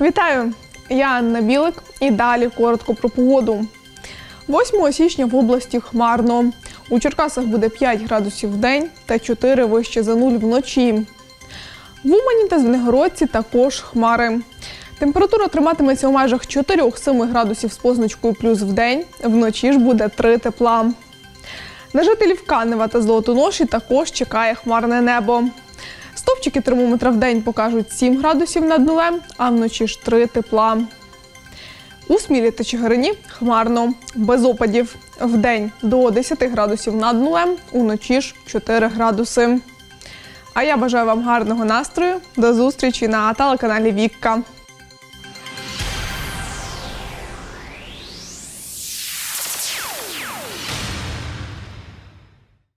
Вітаю! Я Анна Білик і далі коротко про погоду. 8 січня в області хмарно. У Черкасах буде 5 градусів в день та 4 вище за нуль вночі. В Умані та Звенигородці також хмари. Температура триматиметься у межах 4-7 градусів з позначкою плюс в день, вночі ж буде 3 тепла. На жителів Канева та Золотоноші також чекає хмарне небо. Стовпчики термометра в день покажуть 7 градусів над нулем, а вночі ж 3 тепла. У Смілі та Чигирині хмарно, без опадів. Вдень до 10 градусів над нулем, уночі ж 4 градуси. А я бажаю вам гарного настрою. До зустрічі на телеканалі Вікка.